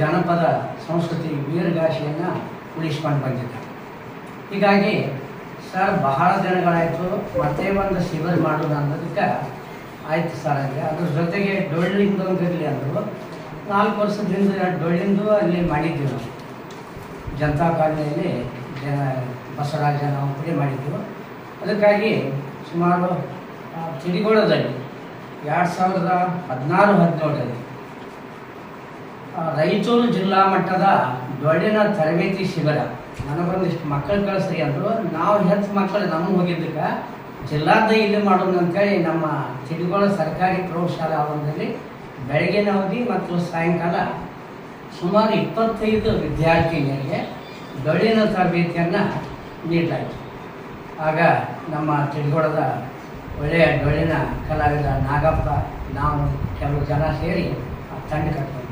ಜನಪದ ಸಂಸ್ಕೃತಿ ವೀರಗಾಶಿಯನ್ನು ಉಳಿಸ್ಕೊಂಡು ಬಂದಿದ್ದಾರೆ. ಹೀಗಾಗಿ ಸರ್, ಬಹಳ ದಿನಗಳಾಯಿತು, ಮತ್ತೆ ಒಂದು ಶಿಬಿರ ಮಾಡೋದು ಅನ್ನೋದಕ್ಕೆ ಆಯಿತು ಸರ್ ಅಂದರೆ ಅದ್ರ ಜೊತೆಗೆ ಡೊಳ್ಳಿಂದು ಒಂದು ಇರಲಿ ಅಂದರು. ನಾಲ್ಕು ವರ್ಷದಿಂದ ಡೊಳ್ಳಿಂದು ಅಲ್ಲಿ ಮಾಡಿದ್ವಿ ನಾವು. ಜನತಾ ಕಾಲನಿಯಲ್ಲಿ ಜನ, ಬಸವರಾಜ ನಾವು ಪುಡಿ ಮಾಡಿದ್ದೆವು. ಅದಕ್ಕಾಗಿ ಸುಮಾರು ತಿಳಿಗೊಳ್ಳೋದಲ್ಲಿ ಎರಡು ಸಾವಿರದ ಹದಿನಾರು, ಹದಿನೇಳರಲ್ಲಿ ರಾಯಚೂರು ಜಿಲ್ಲಾ ಮಟ್ಟದ ಡೊಳ್ಳಿನ ತರಬೇತಿ ಶಿಬಿರ. ನನಗೊಂದಿಷ್ಟು ಮಕ್ಕಳು ಕಳಿಸ್ರಿ ಅಂದರು. ನಾವು ಹೆಚ್ಚು ಮಕ್ಕಳು ನಮ್ಮ ಹೋಗಿದ್ದಕ್ಕೆ ಜಿಲ್ಲಾದ ಇಲ್ಲಿ ಮಾಡೋಣ ಅಂತೇಳಿ ನಮ್ಮ ತಿಡಿಗೋಳ ಸರ್ಕಾರಿ ಪ್ರೌಢಶಾಲಾ ಆವರಣದಲ್ಲಿ ಬೆಳಗಿನ ಅವಧಿ ಮತ್ತು ಸಾಯಂಕಾಲ ಸುಮಾರು ಇಪ್ಪತ್ತೈದು ವಿದ್ಯಾರ್ಥಿನಿಯರಿಗೆ ಡೊಳ್ಳಿನ ತರಬೇತಿಯನ್ನು ನೀಡಲಾಯಿತು. ಆಗ ನಮ್ಮ ತಿಳ್ಗೊಳದ ಒಳ್ಳೆಯ ಡೊಳ್ಳಿನ ಕಲಾವಿದ ನಾಗಪ್ಪ, ನಾವು ಕೆಲವು ಜನ ಸೇರಿ ಆ ತಂಡ ಕಟ್ಕೊಂಡು